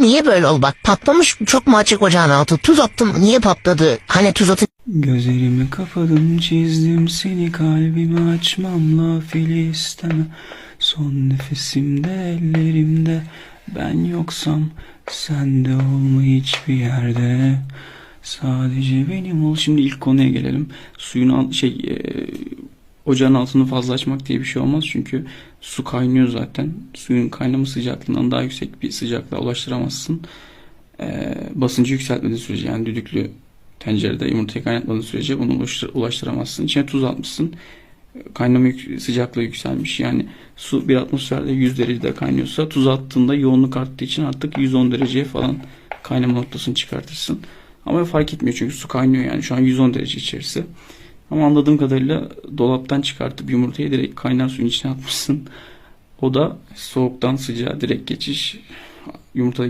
Niye böyle oldu? Bak patlamış çok mu açık ocağın altı? Tuz attım niye patladı? Hani tuz atın Gözlerimi kapadım çizdim seni kalbimi açmamla fili isteme Son nefesimde ellerimde ben yoksam sen de olma hiçbir yerde Sadece benim ol. Şimdi ilk konuya gelelim. Suyun alt, şey e, ocağın altını fazla açmak diye bir şey olmaz çünkü su kaynıyor zaten. Suyun kaynama sıcaklığından daha yüksek bir sıcaklığa ulaştıramazsın. E, basıncı yükseltmediği sürece yani düdüklü tencerede yumurtayı kaynatmadığın sürece bunu ulaştır- ulaştıramazsın. İçine tuz atmışsın. Kaynama yük- sıcaklığı yükselmiş. Yani su bir atmosferde 100 derecede kaynıyorsa tuz attığında yoğunluk arttığı için artık 110 dereceye falan kaynama noktasını çıkartırsın. Ama fark etmiyor çünkü su kaynıyor yani şu an 110 derece içerisi. Ama anladığım kadarıyla dolaptan çıkartıp yumurtayı direkt kaynar suyun içine atmışsın. O da soğuktan sıcağa direkt geçiş. Yumurtadaki